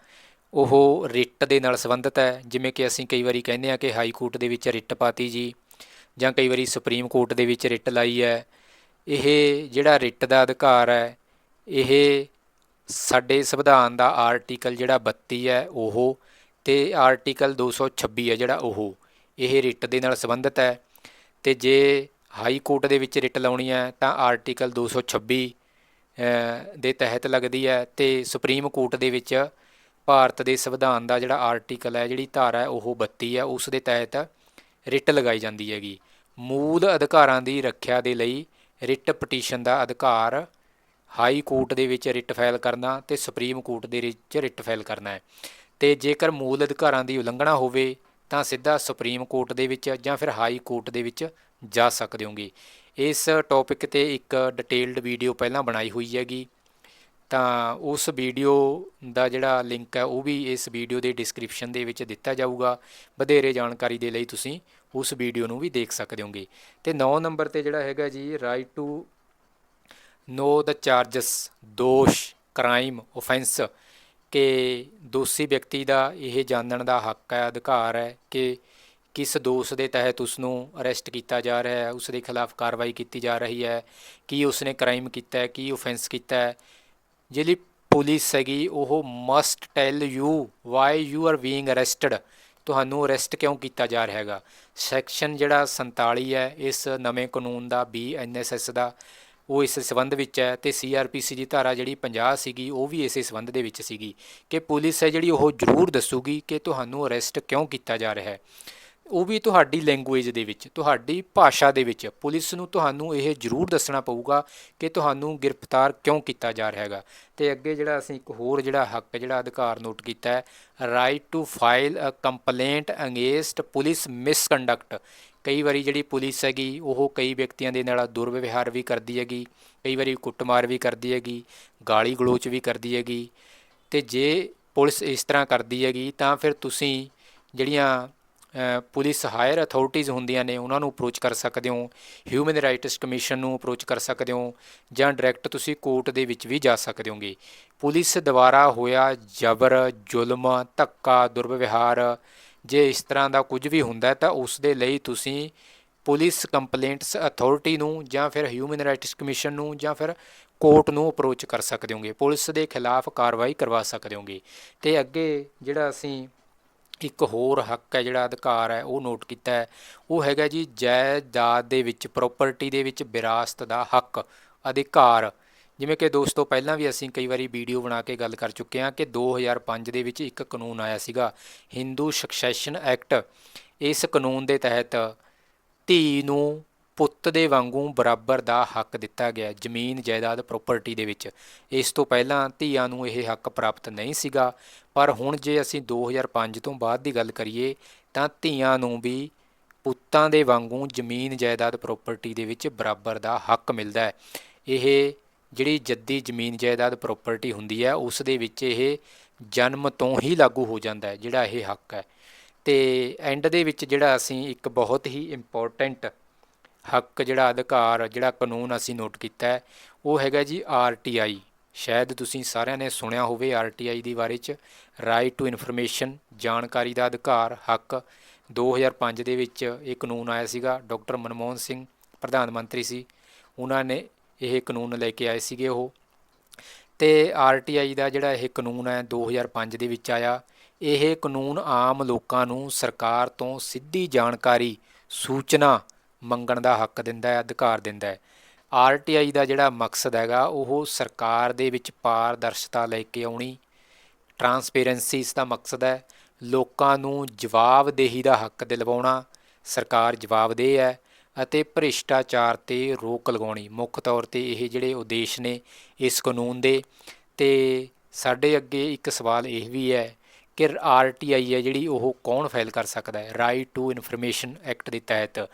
ਉਹ ਰਿਟ ਦੇ ਨਾਲ ਸੰਬੰਧਿਤ ਹੈ। ਜਿਵੇਂ ਕਿ ਅਸੀਂ ਕਈ ਵਾਰੀ ਕਹਿੰਦੇ ਆ ਕਿ ਹਾਈ ਕੋਰਟ ਦੇ ਵਿੱਚ ਰਿਟ ਪਾਤੀ ਜੀ, ਜਾਂ ਕਈ ਵਾਰੀ ਸੁਪਰੀਮ ਕੋਰਟ ਦੇ ਵਿੱਚ ਰਿਟ ਲਾਈ ਹੈ। ਇਹ ਜਿਹੜਾ ਰਿਟ ਦਾ ਅਧਿਕਾਰ ਹੈ, ਇਹ ਸਾਡੇ ਸੰਵਿਧਾਨ ਦਾ ਆਰਟੀਕਲ ਜਿਹੜਾ 32 ਹੈ ਉਹ ਤੇ ਆਰਟੀਕਲ 226 ਹੈ ਜਿਹੜਾ ਉਹ ਇਹ ਰਿਟ ਦੇ ਨਾਲ ਸੰਬੰਧਿਤ ਹੈ। ਤੇ ਜੇ ਹਾਈ ਕੋਰਟ ਦੇ ਵਿੱਚ ਰਿਟ ਲਾਉਣੀ ਹੈ ਤਾਂ ਆਰਟੀਕਲ 226 ਅ, ਦੇ ਤਹਿਤ ਲੱਗਦੀ ਹੈ ਤੇ ਸੁਪਰੀਮ ਕੋਰਟ ਦੇ ਵਿੱਚ ਭਾਰਤ ਦੇ ਸੰਵਿਧਾਨ ਦਾ ਜਿਹੜਾ ਆਰਟੀਕਲ ਹੈ ਜਿਹੜੀ ਧਾਰਾ ਹੈ ਉਹ 32 ਹੈ ਉਸ ਦੇ ਤਹਿਤ ਰਿਟ ਲਗਾਈ ਜਾਂਦੀ ਹੈਗੀ। ਮੂਲ ਅਧਿਕਾਰਾਂ ਦੀ ਰੱਖਿਆ ਦੇ ਲਈ ਰਿਟ ਪਟੀਸ਼ਨ ਦਾ ਅਧਿਕਾਰ ਹਾਈ ਕੋਰਟ ਦੇ ਵਿੱਚ ਰਿਟ ਫਾਈਲ ਕਰਨਾ ਤੇ ਸੁਪਰੀਮ ਕੋਰਟ ਦੇ ਵਿੱਚ ਰਿਟ ਫਾਈਲ ਕਰਨਾ ਹੈ। ਤੇ ਜੇਕਰ ਮੂਲ ਅਧਿਕਾਰਾਂ ਦੀ ਉਲੰਘਣਾ ਹੋਵੇ, ਤਾਂ ਸਿੱਧਾ ਸੁਪਰੀਮ ਕੋਰਟ ਦੇ ਵਿੱਚ ਜਾਂ ਫਿਰ ਹਾਈ ਕੋਰਟ ਦੇ ਵਿੱਚ ਜਾ ਸਕਦੇ ਹੋਗੇ। ਇਸ ਟੌਪਿਕ ਤੇ ਇੱਕ ਡਿਟੇਲਡ ਵੀਡੀਓ ਪਹਿਲਾਂ ਬਣਾਈ ਹੋਈ ਹੈਗੀ। ਤਾਂ ਉਸ ਵੀਡੀਓ ਦਾ ਜਿਹੜਾ ਲਿੰਕ ਹੈ, ਉਹ ਵੀ ਇਸ ਵੀਡੀਓ ਦੇ ਡਿਸਕ੍ਰਿਪਸ਼ਨ ਦੇ ਵਿੱਚ ਦਿੱਤਾ ਜਾਊਗਾ। ਵਧੇਰੇ ਜਾਣਕਾਰੀ ਦੇ ਲਈ ਤੁਸੀਂ ਉਸ ਵੀਡੀਓ ਨੂੰ ਵੀ ਦੇਖ ਸਕਦੇ ਹੋਗੇ। ਤੇ 9 ਨੰਬਰ ਤੇ ਜਿਹੜਾ ਹੈਗਾ ਜੀ right to know the charges ਦੋਸ਼ ਕ੍ਰਾਈਮ ਆਫੈਂਸ ਕਿ ਦੋਸ਼ੀ ਵਿਅਕਤੀ ਦਾ ਇਹ ਜਾਣਨ ਦਾ ਹੱਕ ਹੈ, ਅਧਿਕਾਰ ਹੈ ਕਿ ਕਿਸ ਦੋਸ਼ ਦੇ ਤਹਿਤ ਉਸ ਨੂੰ ਅਰੈਸਟ ਕੀਤਾ ਜਾ ਰਿਹਾ ਹੈ ਉਸ ਦੇ ਖਿਲਾਫ ਕਾਰਵਾਈ ਕੀਤੀ ਜਾ ਰਹੀ ਹੈ, ਕੀ ਉਸਨੇ ਕ੍ਰਾਈਮ ਕੀਤਾ ਹੈ, ਕੀ ਆਫੈਂਸ ਕੀਤਾ ਹੈ। ਜਿਹੜੀ ਪੁਲਿਸ ਹੈਗੀ, ਉਹ must tell you why you are being arrested ਤੁਹਾਨੂੰ ਅਰੈਸਟ ਕਿਉਂ ਕੀਤਾ ਜਾ ਰਿਹਾ ਹੈਗਾ। ਸੈਕਸ਼ਨ ਜਿਹੜਾ 47 ਹੈ, ਇਸ ਨਵੇਂ ਕਾਨੂੰਨ ਦਾ ਬੀ ਬੀਐਨਐਸਐਸ ਦਾ ਉਹ ਇਸ ਸੰਬੰਧ ਵਿੱਚ ਹੈ ਤੇ ਸੀਆਰਪੀਸੀ ਦੀ ਧਾਰਾ ਜਿਹੜੀ 50 ਸੀਗੀ, ਉਹ ਵੀ ਇਸੇ ਸੰਬੰਧ ਦੇ ਵਿੱਚ ਸੀਗੀ। ਕਿ ਪੁਲਿਸ ਹੈ ਜਿਹੜੀ ਉਹ ਜ਼ਰੂਰ ਦੱਸੂਗੀ ਕਿ ਤੁਹਾਨੂੰ ਅਰੈਸਟ ਕਿਉਂ ਕੀਤਾ ਜਾ ਰਿਹਾ ਹੈ। ਉਹ ਵੀ ਤੁਹਾਡੀ ਲੈਂਗੁਏਜ ਦੇ ਵਿੱਚ, ਤੁਹਾਡੀ ਭਾਸ਼ਾ ਦੇ ਵਿੱਚ। ਪੁਲਿਸ ਨੂੰ ਤੁਹਾਨੂੰ ਇਹ ਜ਼ਰੂਰ ਦੱਸਣਾ ਪਊਗਾ ਕਿ ਤੁਹਾਨੂੰ ਗ੍ਰਿਫਤਾਰ ਕਿਉਂ ਕੀਤਾ ਜਾ ਰਿਹਾ ਹੈਗਾ। ਤੇ ਅੱਗੇ ਜਿਹੜਾ ਅਸੀਂ ਇੱਕ ਹੋਰ ਜਿਹੜਾ ਹੱਕ ਜਿਹੜਾ ਅਧਿਕਾਰ ਨੋਟ ਕੀਤਾ ਹੈ right to file a complaint against police misconduct ਕਈ ਵਾਰੀ ਜਿਹੜੀ ਪੁਲਿਸ ਹੈਗੀ, ਉਹ ਕਈ ਵਿਅਕਤੀਆਂ ਦੇ ਨਾਲ ਦੁਰਵਿਵਹਾਰ ਵੀ ਕਰਦੀ ਹੈਗੀ, ਕਈ ਵਾਰੀ ਕੁੱਟਮਾਰ ਵੀ ਕਰਦੀ ਹੈਗੀ, ਗਾਲੀ ਗਲੋਚ ਵੀ ਕਰਦੀ ਹੈਗੀ। ਤੇ ਜੇ ਪੁਲਿਸ ਇਸ ਤਰ੍ਹਾਂ ਕਰਦੀ ਹੈਗੀ, ਤਾਂ ਫਿਰ ਤੁਸੀਂ ਜਿਹੜੀਆਂ ਪੁਲਿਸ ਹਾਇਰ ਅਥਾਰਟੀਜ਼ ਹੁੰਦੀਆਂ ਨੇ, ਉਹਨਾਂ ਨੂੰ ਅਪਰੋਚ ਕਰ ਸਕਦੇ ਹੋ ਹਿਊਮਨ ਰਾਈਟਸ ਕਮਿਸ਼ਨ ਨੂੰ ਅਪਰੋਚ ਕਰ ਸਕਦੇ ਹੋ, ਜਾਂ ਡਾਇਰੈਕਟ ਤੁਸੀਂ ਕੋਰਟ ਦੇ ਵਿੱਚ ਵੀ ਜਾ ਸਕਦੇ ਹੋਗੇ। ਪੁਲਿਸ ਦੁਆਰਾ ਹੋਇਆ ਜ਼ਬਰ, ਜ਼ੁਲਮ, ਧੱਕਾ, ਦੁਰਵਿਵਹਾਰ, ਜੇ ਇਸ ਤਰ੍ਹਾਂ ਦਾ ਕੁਝ ਵੀ ਹੁੰਦਾ ਤਾਂ ਉਸ ਦੇ ਲਈ ਤੁਸੀਂ ਪੁਲਿਸ ਕੰਪਲੇਂਟਸ ਅਥਾਰਟੀ ਨੂੰ ਜਾਂ ਫਿਰ ਹਿਊਮਨ ਰਾਈਟਸ ਕਮਿਸ਼ਨ ਨੂੰ ਜਾਂ ਫਿਰ ਕੋਰਟ ਨੂੰ ਅਪਰੋਚ ਕਰ ਸਕਦੇ ਹੋਗੇ। ਪੁਲਿਸ ਦੇ ਖਿਲਾਫ ਕਾਰਵਾਈ ਕਰਵਾ ਸਕਦੇ ਹੋਗੇ। ਤੇ ਅੱਗੇ ਜਿਹੜਾ ਅਸੀਂ ਇੱਕ ਹੋਰ ਹੱਕ ਹੈ ਜਿਹੜਾ ਅਧਿਕਾਰ ਹੈ, ਉਹ ਨੋਟ ਕੀਤਾ ਹੈ। ਉਹ ਹੈਗਾ ਜੀ ਜਾਇਦਾਦ ਦੇ ਵਿੱਚ ਪ੍ਰਾਪਰਟੀ ਦੇ ਵਿੱਚ ਵਿਰਾਸਤ ਦਾ ਹੱਕ, ਅਧਿਕਾਰ। ਜਿਵੇਂ ਕਿ ਦੋਸਤੋ, ਪਹਿਲਾਂ ਵੀ ਅਸੀਂ ਕਈ ਵਾਰੀ ਵੀਡੀਓ ਬਣਾ ਕੇ ਗੱਲ ਕਰ ਚੁੱਕੇ ਹਾਂ ਕਿ 2005 ਦੇ ਵਿੱਚ ਇੱਕ ਕਾਨੂੰਨ ਆਇਆ ਸੀਗਾ ਹਿੰਦੂ ਸਕਸੈਸ਼ਨ ਐਕਟ ਇਸ ਕਾਨੂੰਨ ਦੇ ਤਹਿਤ ਧੀ ਨੂੰ ਪੁੱਤ ਦੇ ਵਾਂਗੂ ਬਰਾਬਰ ਦਾ ਹੱਕ ਦਿੱਤਾ ਗਿਆ, ਜ਼ਮੀਨ, ਜਾਇਦਾਦ ਪ੍ਰਾਪਰਟੀ ਦੇ ਵਿੱਚ। ਇਸ ਤੋਂ ਪਹਿਲਾਂ ਧੀਆਂ ਨੂੰ ਇਹ ਹੱਕ ਪ੍ਰਾਪਤ ਨਹੀਂ ਸੀਗਾ, ਪਰ ਹੁਣ ਜੇ ਅਸੀਂ 2005 ਤੋਂ ਬਾਅਦ ਦੀ ਗੱਲ ਕਰੀਏ, ਤਾਂ ਧੀਆਂ ਨੂੰ ਵੀ ਪੁੱਤਾਂ ਦੇ ਵਾਂਗੂ ਜ਼ਮੀਨ, ਜਾਇਦਾਦ ਪ੍ਰਾਪਰਟੀ ਦੇ ਵਿੱਚ ਬਰਾਬਰ ਦਾ ਹੱਕ ਮਿਲਦਾ ਹੈ। ਇਹ ਜਿਹੜੀ ਜੱਦੀ ਜ਼ਮੀਨ, ਜਾਇਦਾਦ ਪ੍ਰਾਪਰਟੀ ਹੁੰਦੀ ਹੈ, ਉਸ ਦੇ ਵਿੱਚ ਇਹ ਜਨਮ ਤੋਂ ਹੀ ਲਾਗੂ ਹੋ ਜਾਂਦਾ ਹੈ, ਜਿਹੜਾ ਇਹ ਹੱਕ ਹੈ। ਤੇ ਐਂਡ ਦੇ ਵਿੱਚ ਜਿਹੜਾ ਅਸੀਂ ਇੱਕ ਬਹੁਤ ਹੀ ਇੰਪੋਰਟੈਂਟ ਹੱਕ ਜਿਹੜਾ ਅਧਿਕਾਰ, ਜਿਹੜਾ ਕਾਨੂੰਨ ਅਸੀਂ ਨੋਟ ਕੀਤਾ ਹੈ, ਉਹ ਹੈਗਾ ਜੀ ਆਰਟੀਆਈ ਸ਼ਾਇਦ ਤੁਸੀਂ ਸਾਰਿਆਂ ਨੇ ਸੁਣਿਆ ਹੋਵੇ ਆਰਟੀਆਈ ਦੀ ਬਾਰੇ ਚ ਰਾਈਟ ਟੂ ਇਨਫੋਰਮੇਸ਼ਨ ਜਾਣਕਾਰੀ ਦਾ ਅਧਿਕਾਰ, ਹੱਕ। 2005 ਦੇ ਵਿੱਚ ਇਹ ਕਾਨੂੰਨ ਆਇਆ ਸੀਗਾ, ਡਾਕਟਰ ਮਨਮੋਹਨ ਸਿੰਘ, ਪ੍ਰਧਾਨ ਮੰਤਰੀ ਸੀ। ਉਹਨਾਂ ਨੇ ਇਹ ਕਾਨੂੰਨ ਲੈ ਕੇ ਆਏ ਸੀਗੇ ਉਹ। ਤੇ ਆਰਟੀਆਈ ਦਾ ਜਿਹੜਾ ਇਹ ਕਾਨੂੰਨ ਹੈ 2005 ਦੇ ਵਿੱਚ ਆਇਆ। ਇਹ ਕਾਨੂੰਨ ਆਮ ਲੋਕਾਂ ਨੂੰ ਸਰਕਾਰ ਤੋਂ ਸਿੱਧੀ ਜਾਣਕਾਰੀ, ਸੂਚਨਾ ਮੰਗਣ ਦਾ ਹੱਕ ਦਿੰਦਾ ਹੈ, ਅਧਿਕਾਰ ਦਿੰਦਾ ਹੈ। ਆਰਟੀਆਈ ਦਾ ਜਿਹੜਾ ਮਕਸਦ ਹੈਗਾ, ਉਹ ਸਰਕਾਰ ਦੇ ਵਿੱਚ ਪਾਰਦਰਸ਼ਤਾ ਲੈ ਕੇ ਆਉਣੀ ਟਰਾਂਸਪੇਰੈਂਸੀ ਇਸ ਦਾ ਮਕਸਦ ਹੈ। ਲੋਕਾਂ ਨੂੰ ਜਵਾਬਦੇਹੀ ਦਾ ਹੱਕ ਦਿਲਵਾਉਣਾ, ਸਰਕਾਰ ਜਵਾਬਦੇਹ ਹੈ ਅਤੇ ਭ੍ਰਿਸ਼ਟਾਚਾਰ ਤੇ ਰੋਕ ਲਗਾਉਣੀ। ਮੁੱਖ ਤੌਰ ਤੇ ਇਹ ਜਿਹੜੇ ਉਦੇਸ਼ ਨੇ ਇਸ ਕਾਨੂੰਨ ਦੇ, ਤੇ ਸਾਡੇ ਅੱਗੇ ਇੱਕ ਸਵਾਲ ਇਹ ਵੀ ਹੈ ਕਿ ਆਰਟੀਆਈ ਹੈ ਜਿਹੜੀ ਉਹ ਕੌਣ ਫਾਈਲ ਕਰ ਸਕਦਾ ਹੈ? ਰਾਈਟ ਟੂ ਇਨਫੋਰਮੇਸ਼ਨ ਐਕਟ ਦੇ ਤਹਿਤ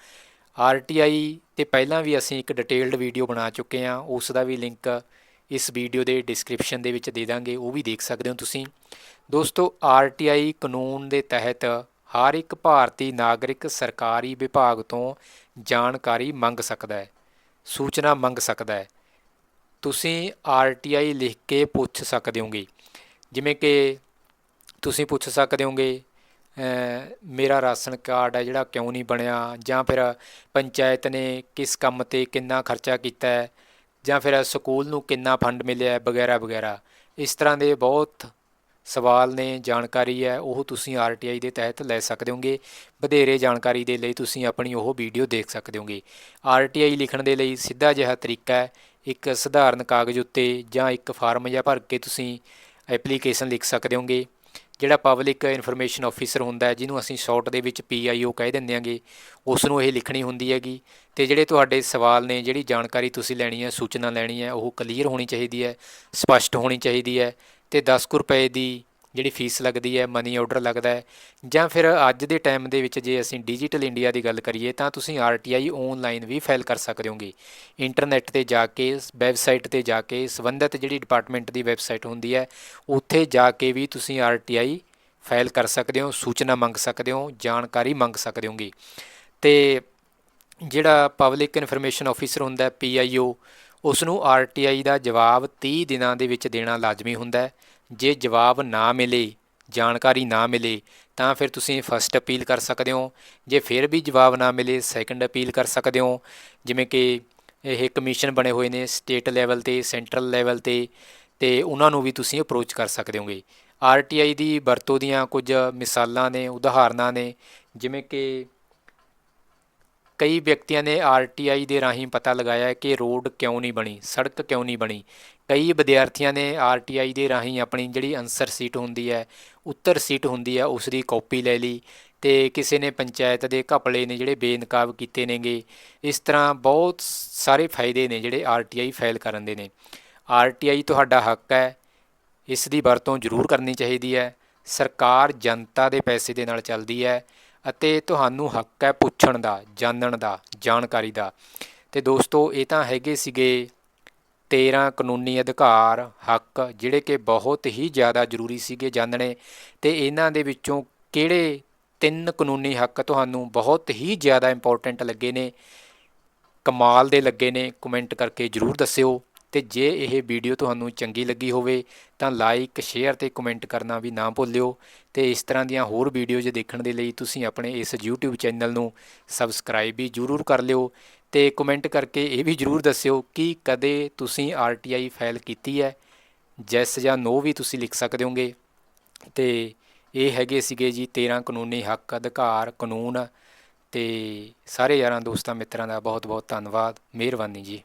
ਆਰਟੀਆਈ ਤੇ ਪਹਿਲਾਂ ਵੀ ਅਸੀਂ ਇੱਕ ਡਿਟੇਲਡ ਵੀਡੀਓ ਬਣਾ ਚੁੱਕੇ ਹਾਂ ਉਸ ਦਾ ਵੀ ਲਿੰਕ ਇਸ ਵੀਡੀਓ ਦੇ ਡਿਸਕ੍ਰਿਪਸ਼ਨ ਦੇ ਵਿੱਚ ਦੇ ਦਾਂਗੇ, ਉਹ ਵੀ ਦੇਖ ਸਕਦੇ ਹੋ ਤੁਸੀਂ। ਦੋਸਤੋ ਆਰਟੀਆਈ ਕਾਨੂੰਨ ਦੇ ਤਹਿਤ ਹਰ ਇੱਕ ਭਾਰਤੀ ਨਾਗਰਿਕ ਸਰਕਾਰੀ ਵਿਭਾਗ ਤੋਂ ਜਾਣਕਾਰੀ ਮੰਗ ਸਕਦਾ ਹੈ, ਸੂਚਨਾ ਮੰਗ ਸਕਦਾ ਹੈ। ਤੁਸੀਂ ਆਰਟੀਆਈ ਲਿਖ ਕੇ ਪੁੱਛ ਸਕਦੇ ਹੋਗੇ, ਜਿਵੇਂ ਕਿ ਤੁਸੀਂ ਪੁੱਛ ਸਕਦੇ ਹੋਗੇ ਮੇਰਾ ਰਾਸ਼ਨ ਕਾਰਡ ਹੈ ਜਿਹੜਾ ਕਿਉਂ ਨਹੀਂ ਬਣਿਆ? ਜਾਂ ਫਿਰ ਪੰਚਾਇਤ ਨੇ ਕਿਸ ਕੰਮ ਤੇ ਕਿੰਨਾ ਖਰਚਾ ਕੀਤਾ ਹੈ? ਜਾਂ ਫਿਰ ਸਕੂਲ ਨੂੰ ਕਿੰਨਾ ਫੰਡ ਮਿਲਿਆ ਹੈ? ਵਗੈਰਾ ਵਗੈਰਾ। ਇਸ ਤਰ੍ਹਾਂ ਦੇ ਬਹੁਤ ਸਵਾਲ ਨੇ, ਜਾਣਕਾਰੀ ਹੈ। ਉਹ ਤੁਸੀਂ ਆਰਟੀਆਈ ਦੇ ਤਹਿਤ ਲੈ ਸਕਦੇ ਹੋਗੇ। ਵਧੇਰੇ ਜਾਣਕਾਰੀ ਦੇ ਲਈ ਤੁਸੀਂ ਆਪਣੀ ਉਹ ਵੀਡੀਓ ਦੇਖ ਸਕਦੇ ਹੋਗੇ। ਆਰਟੀਆਈ ਲਿਖਣ ਦੇ ਲਈ ਸਿੱਧਾ ਜਿਹਾ ਤਰੀਕਾ ਹੈ। ਇੱਕ ਸਧਾਰਨ ਕਾਗਜ਼ ਉੱਤੇ ਜਾਂ ਇੱਕ ਫਾਰਮ ਜਾਂ ਭਰ ਕੇ ਤੁਸੀਂ ਐਪਲੀਕੇਸ਼ਨ ਲਿਖ ਸਕਦੇ ਹੋਗੇ। ਜਿਹੜਾ ਪਬਲਿਕ ਇਨਫੋਰਮੇਸ਼ਨ ਆਫੀਸਰ ਹੁੰਦਾ ਹੈ, ਜਿਹਨੂੰ ਅਸੀਂ ਸ਼ਾਰਟ ਦੇ ਵਿੱਚ ਪੀਆਈਓ ਕਹਿ ਦਿੰਦੇ ਆਂਗੇ ਉਸ ਨੂੰ ਇਹ ਲਿਖਣੀ ਹੁੰਦੀ ਹੈਗੀ ਤੇ ਜਿਹੜੇ ਤੁਹਾਡੇ ਸਵਾਲ ਨੇ, ਜਿਹੜੀ ਜਾਣਕਾਰੀ ਤੁਸੀਂ ਲੈਣੀ ਹੈ, ਸੂਚਨਾ ਲੈਣੀ ਹੈ, ਉਹ ਕਲੀਅਰ ਹੋਣੀ ਚਾਹੀਦੀ ਹੈ, ਸਪਸ਼ਟ ਹੋਣੀ ਚਾਹੀਦੀ ਹੈ ਤੇ 10 ਕੁ ਰੁਪਏ ਦੀ ਜਿਹੜੀ ਫੀਸ ਲੱਗਦੀ ਹੈ ਮਨੀ ਆਰਡਰ ਲੱਗਦਾ ਹੈ, ਜਾਂ ਫਿਰ ਅੱਜ ਦੇ ਟਾਈਮ ਦੇ ਵਿੱਚ ਜੇ ਅਸੀਂ ਡਿਜੀਟਲ ਇੰਡੀਆ ਦੀ ਗੱਲ ਕਰੀਏ, ਤਾਂ ਤੁਸੀਂ ਆਰਟੀਆਈ ਆਨਲਾਈਨ ਵੀ ਫਾਈਲ ਕਰ ਸਕਦੇ ਹੋਗੇ। ਇੰਟਰਨੈਟ ਤੇ ਜਾ ਕੇ ਵੈਬਸਾਈਟ ਤੇ ਜਾ ਕੇ, ਸੰਬੰਧਿਤ ਜਿਹੜੀ ਡਿਪਾਰਟਮੈਂਟ ਦੀ ਵੈਬਸਾਈਟ ਹੁੰਦੀ ਹੈ, ਉੱਥੇ ਜਾ ਕੇ ਵੀ ਤੁਸੀਂ ਆਰਟੀਆਈ ਫਾਈਲ ਕਰ ਸਕਦੇ ਹੋ, ਸੂਚਨਾ ਮੰਗ ਸਕਦੇ ਹੋ, ਜਾਣਕਾਰੀ ਮੰਗ ਸਕਦੇ ਹੋਗੇ। ਤੇ ਜਿਹੜਾ ਪਬਲਿਕ ਇਨਫੋਰਮੇਸ਼ਨ ਆਫੀਸਰ ਹੁੰਦਾ ਹੈ ਪੀਆਈਓ ਉਸ ਨੂੰ ਆਰਟੀਆਈ ਦਾ ਜਵਾਬ 30 ਦਿਨਾਂ ਦੇ ਵਿੱਚ ਦੇਣਾ ਲਾਜ਼ਮੀ ਹੁੰਦਾ ਹੈ। ਜੇ ਜਵਾਬ ਨਾ ਮਿਲੇ, ਜਾਣਕਾਰੀ ਨਾ ਮਿਲੇ, ਤਾਂ ਫਿਰ ਤੁਸੀਂ ਫਸਟ ਅਪੀਲ ਕਰ ਸਕਦੇ ਹੋ। ਜੇ ਫਿਰ ਵੀ ਜਵਾਬ ਨਾ ਮਿਲੇ ਸੈਕੰਡ ਅਪੀਲ ਕਰ ਸਕਦੇ ਹੋ। ਜਿਵੇਂ ਕਿ ਇਹ ਕਮਿਸ਼ਨ ਬਣੇ ਹੋਏ ਨੇ ਸਟੇਟ ਲੈਵਲ ਤੇ ਸੈਂਟਰਲ ਲੈਵਲ ਤੇ ਤੇ ਉਹਨਾਂ ਨੂੰ ਵੀ ਤੁਸੀਂ ਅਪਰੋਚ ਕਰ ਸਕਦੇ ਹੋਗੇ। ਆਰਟੀਆਈ ਦੀ ਵਰਤੋਂ ਦੀਆਂ ਕੁਝ ਮਿਸਾਲਾਂ ਨੇ, ਉਦਾਹਰਨਾਂ ਨੇ, ਜਿਵੇਂ ਕਿ ਕਈ ਵਿਅਕਤੀਆਂ ਨੇ ਆਰਟੀਆਈ ਦੇ ਰਾਹੀਂ ਪਤਾ ਲਗਾਇਆ ਕਿ ਰੋਡ ਕਿਉਂ ਨਹੀਂ ਬਣੀ, ਸੜਕ ਕਿਉਂ ਨਹੀਂ ਬਣੀ ਕਈ ਵਿਦਿਆਰਥੀਆਂ ਨੇ ਆਰਟੀਆਈ ਦੇ ਰਾਹੀਂ ਆਪਣੀ ਜਿਹੜੀ ਆਨਸਰ ਸੀਟ ਹੁੰਦੀ ਹੈ, ਉੱਤਰ ਸੀਟ ਹੁੰਦੀ ਹੈ ਉਸ ਦੀ ਕਾਪੀ ਲੈ ਲਈ ਤੇ ਕਿਸੇ ਨੇ ਪੰਚਾਇਤ ਦੇ ਘਪਲੇ ਨੇ ਜਿਹੜੇ ਬੇਨਕਾਬ ਕੀਤੇ ਨੇਗੇ, ਇਸ ਤਰ੍ਹਾਂ ਬਹੁਤ ਸਾਰੇ ਫਾਇਦੇ ਨੇ ਜਿਹੜੇ ਆਰਟੀਆਈ ਫਾਈਲ ਕਰਨ ਦੇ ਨੇ। ਆਰਟੀਆਈ ਤੁਹਾਡਾ ਹੱਕ ਹੈ, ਇਸ ਦੀ ਵਰਤੋਂ ਜ਼ਰੂਰ ਕਰਨੀ ਚਾਹੀਦੀ ਹੈ, ਸਰਕਾਰ ਜਨਤਾ ਦੇ ਪੈਸੇ ਦੇ ਨਾਲ ਚੱਲਦੀ ਹੈ ਅਤੇ ਤੁਹਾਨੂੰ ਹੱਕ ਹੈ ਪੁੱਛਣ ਦਾ, ਜਾਣਨ ਦਾ, ਜਾਣਕਾਰੀ ਦਾ। ਤੇ ਦੋਸਤੋ, ਇਹ ਤਾਂ ਹੈਗੇ ਸੀਗੇ 13 ਕਾਨੂੰਨੀ ਅਧਿਕਾਰ, ਹੱਕ, ਜਿਹੜੇ ਕਿ ਬਹੁਤ ਹੀ ਜ਼ਿਆਦਾ ਜ਼ਰੂਰੀ ਸੀਗੇ ਜਾਣਨੇ ਤੇ ਇਹਨਾਂ ਦੇ ਵਿੱਚੋਂ ਕਿਹੜੇ ਤਿੰਨ ਕਾਨੂੰਨੀ ਹੱਕ ਤੁਹਾਨੂੰ ਬਹੁਤ ਹੀ ਜ਼ਿਆਦਾ ਇੰਪੋਰਟੈਂਟ ਲੱਗੇ ਨੇ, ਕਮਾਲ ਦੇ ਲੱਗੇ ਨੇ ਕਮੈਂਟ ਕਰਕੇ ਜਰੂਰ ਦੱਸਿਓ, ਤੇ ਜੇ ਇਹ ਵੀਡੀਓ ਤੁਹਾਨੂੰ ਚੰਗੀ ਲੱਗੀ ਹੋਵੇ, ਤਾਂ ਲਾਈਕ ਸ਼ੇਅਰ ਤੇ ਕਮੈਂਟ ਕਰਨਾ ਵੀ ਨਾ ਭੁੱਲਿਓ, ਤੇ ਇਸ ਤਰ੍ਹਾਂ ਦੀਆਂ ਹੋਰ ਵੀਡੀਓਜ਼ ਦੇਖਣ ਦੇ ਲਈ ਤੁਸੀਂ ਆਪਣੇ ਇਸ YouTube ਚੈਨਲ ਨੂੰ ਸਬਸਕ੍ਰਾਈਬ ਵੀ ਜਰੂਰ ਕਰ ਲਿਓ ਤੇ ਕਮੈਂਟ ਕਰਕੇ ਇਹ ਵੀ ਜਰੂਰ ਦੱਸਿਓ ਕਿ ਕਦੇ ਤੁਸੀਂ RTI ਫਾਈਲ ਕੀਤੀ ਹੈ। ਜੈਸ ਜਾਂ ਨੋ ਵੀ ਤੁਸੀਂ ਲਿਖ ਸਕਦੇ ਹੋਗੇ। ਤੇ ਇਹ ਹੈਗੇ ਸੀਗੇ ਜੀ 13 ਕਾਨੂੰਨੀ ਹੱਕ, ਅਧਿਕਾਰ, ਕਾਨੂੰਨ। ਤੇ ਸਾਰੇ ਯਾਰਾਂ ਦੋਸਤਾਂ ਮਿੱਤਰਾਂ ਦਾ ਬਹੁਤ ਬਹੁਤ ਧੰਨਵਾਦ। ਮਿਹਰਬਾਨੀ ਜੀ।